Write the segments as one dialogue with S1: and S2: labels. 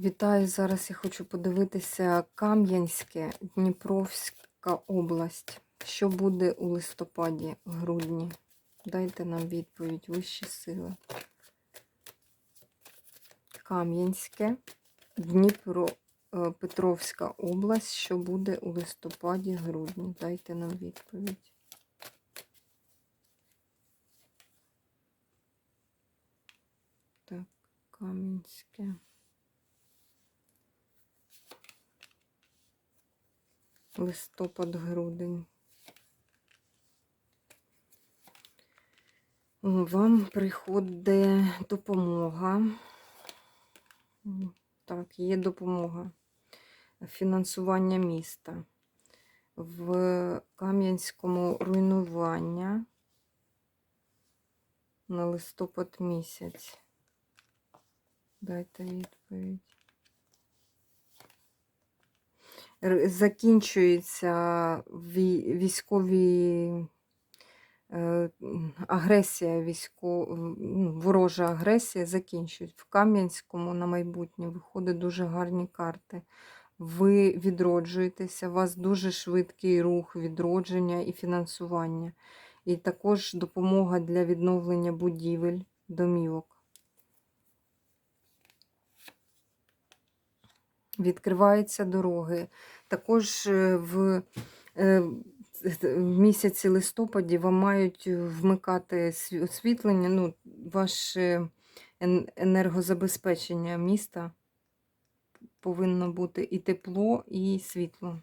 S1: Вітаю! Зараз я хочу подивитися Кам'янське, Дніпровська область. Що буде у листопаді, грудні? Дайте нам відповідь, вищі сили. Кам'янське, Дніпропетровська область. Що буде у листопаді, грудні? Дайте нам відповідь. Так, Кам'янське. Листопад, грудень. Вам приходить допомога. Так, є допомога. Фінансування міста. В Кам'янському руйнування на листопад місяць. Дайте відповідь закінчується військові е, агресія, військо, ну, ворожа агресія закінчується. В Кам'янському на майбутнє виходить дуже гарні карти. Ви відроджуєтеся, у вас дуже швидкий рух відродження і фінансування. І також допомога для відновлення будівель, домівок. Відкриваються дороги. Також е, в е, в місяці листопаді вам мають вмикати освітлення, ну, ваше енергозабезпечення міста повинно бути і тепло, і світло.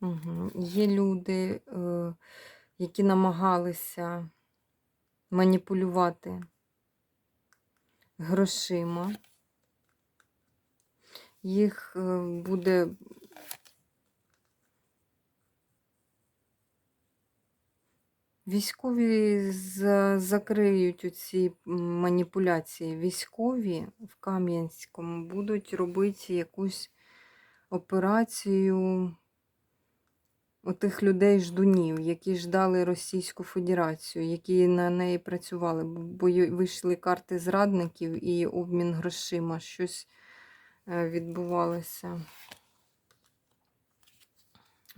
S1: Угу. Є люди, е, які намагалися маніпулювати грошима. Їх е, буде Військові закриють оці маніпуляції. Військові в Кам'янському будуть робити якусь операцію отих людей ждунів, які ждали Російську Федерацію, які на неї працювали, бо вийшли карти зрадників і обмін грошима, щось е, відбувалося.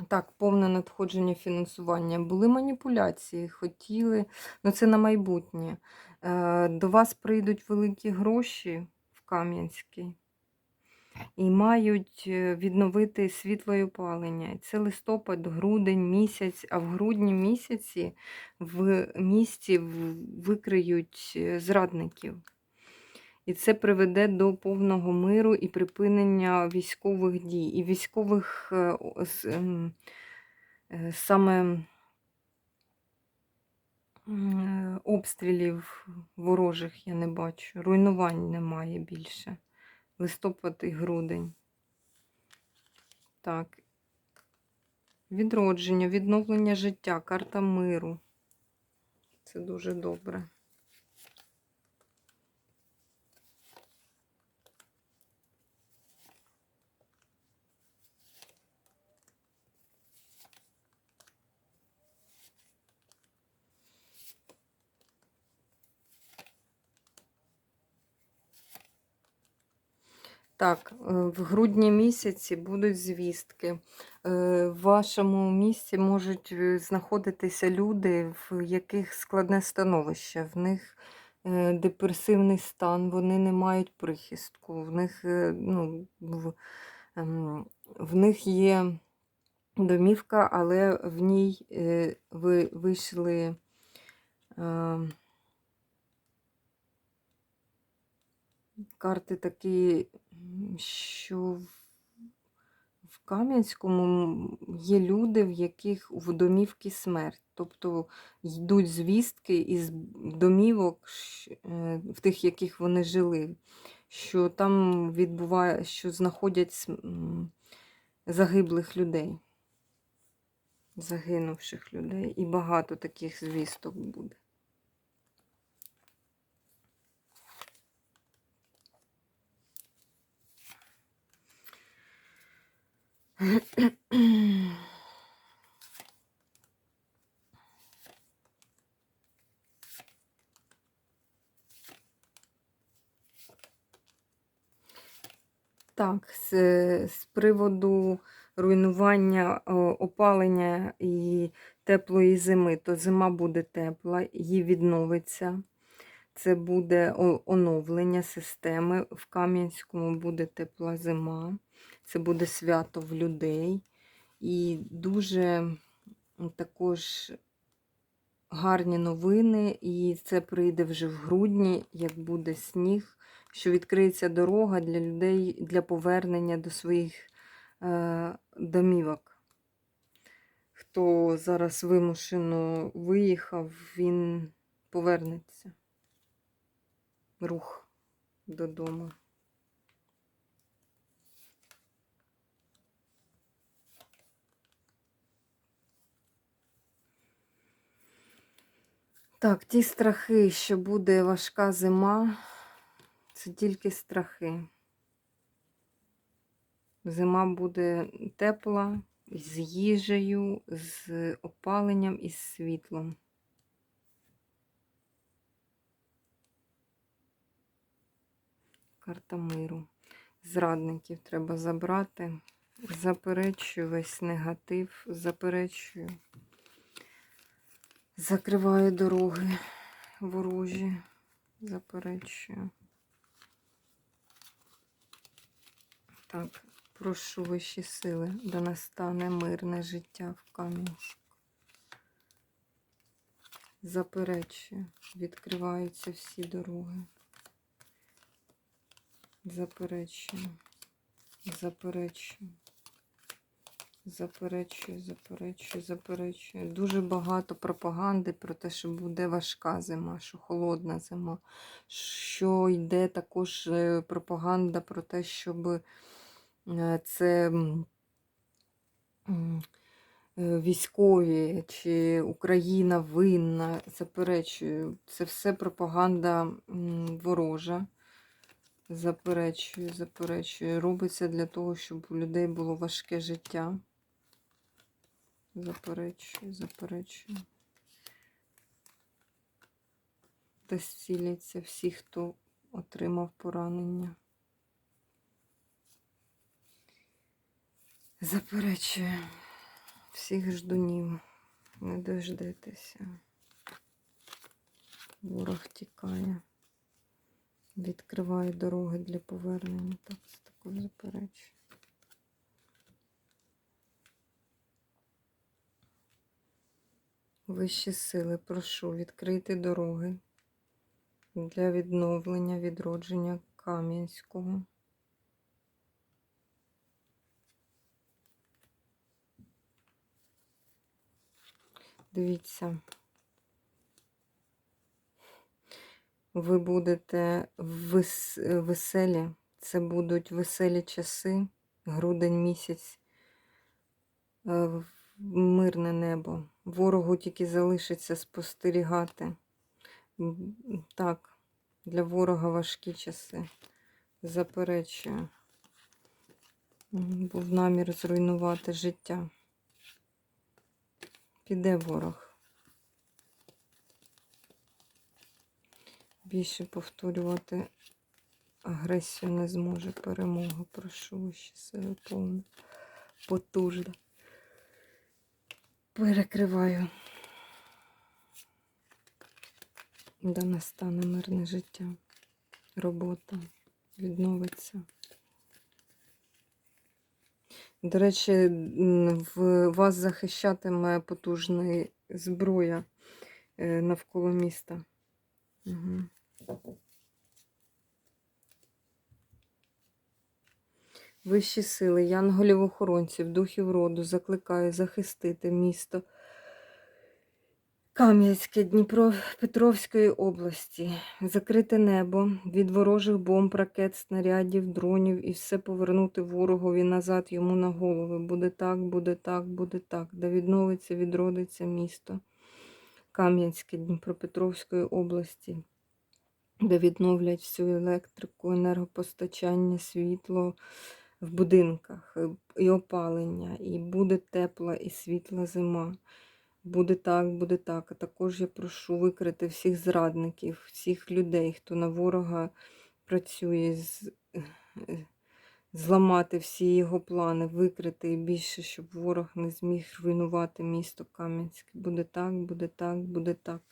S1: Так, повне надходження фінансування. Були маніпуляції, хотіли, ну це на майбутнє. Е, до вас прийдуть великі гроші в Кам'янський і мають е, відновити світло і опалення. Це листопад, грудень місяць, а в грудні місяці в місті викриють е, зрадників. І це приведе до повного миру і припинення військових дій. І військових е, ем, саме обстрілів ворожих я не бачу. Руйнувань немає більше листопад і грудень. Так. Відродження, відновлення життя, карта миру. Це дуже добре. Так, е, в грудні місяці будуть звістки. Е, в вашому місці можуть е, знаходитися люди, в яких складне становище, в них депресивний стан, вони не мають прихистку, в них ну, в, ем, в них є домівка, але в ній ви вийшли. Карти такі, що в Кам'янському є люди, в яких в домівки смерть. Тобто йдуть звістки із домівок, е, в тих, яких вони жили, що там відбуває, що знаходять загиблих людей, загинувших людей. І багато таких звісток буде. Так, з, з приводу руйнування опалення і теплої зими, то зима буде тепла, її відновиться. Це буде оновлення системи. В Кам'янському буде тепла зима. Це буде свято в людей. І дуже також гарні новини. І це прийде вже в грудні, як буде сніг, що відкриється дорога для людей для повернення до своїх е, домівок. Хто зараз вимушено виїхав, він повернеться. Рух додому. Так, ті страхи, що буде важка зима, це тільки страхи. Зима буде тепла, з їжею, з опаленням і з світлом. Карта миру. Зрадників треба забрати. Заперечую весь негатив, заперечую. Закриваю дороги ворожі, заперечую. Так, прошу вищі сили, да настане мирне життя в Кам'янську. Заперечую, відкриваються всі дороги. Заперечую, заперечую. Заперечую, заперечую, заперечую. Дуже багато пропаганди про те, що буде важка зима, що холодна зима. Що йде також е, пропаганда про те, щоб е, це е, військові чи Україна винна. Заперечую. Це все пропаганда ворожа. Заперечую, заперечую. Робиться для того, щоб у людей було важке життя. Заперечую, заперечую. Та зціляться всі, хто отримав поранення. Заперечую всіх ждунів. Не дождетеся. Ворог тікає. Відкриває дороги для повернення. Так, це також заперечую. Вищі сили, прошу відкрити дороги для відновлення, відродження Кам'янського. Дивіться, ви будете вес- веселі, це будуть веселі часи, грудень місяць, е, мирне небо. Ворогу тільки залишиться спостерігати. Так, для ворога важкі часи. Заперечую. Був намір зруйнувати життя. Піде ворог. Більше повторювати агресію не зможе. Перемога. Прошу вищі сили повна, потужна. Перекриваю. Да настане мирне життя. Робота відновиться. До речі, в вас захищатиме потужна зброя е, навколо міста. Угу. Вищі сили, янголів-охоронців, духів роду закликаю захистити місто Кам'янське Дніпропетровської області, закрите небо від ворожих бомб, ракет, снарядів, дронів і все повернути ворогові назад йому на голови. Буде так, буде так, буде так. Да відновиться, відродиться місто Кам'янське Дніпропетровської області, де відновлять всю електрику, енергопостачання, світло в будинках е, і опалення, і буде тепла і світла зима. Буде так, буде так. А також я прошу викрити всіх зрадників, всіх людей, хто на ворога працює з, зламати всі його плани, викрити і більше, щоб ворог не зміг руйнувати місто Кам'янське. Буде так, буде так, буде так.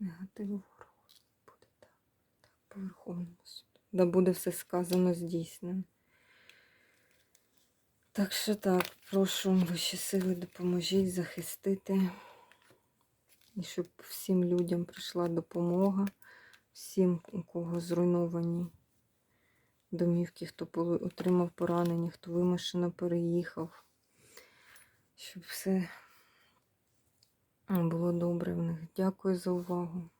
S1: Негатив ворогу. Буде так, так, по Верховному суду. Да буде все сказано здійснено. Так що так, прошу вищі сили, допоможіть захистити. І щоб всім людям прийшла допомога, всім, у кого зруйновані домівки, хто отримав поранення, хто вимушено переїхав. Щоб все було добре в них. Дякую за увагу.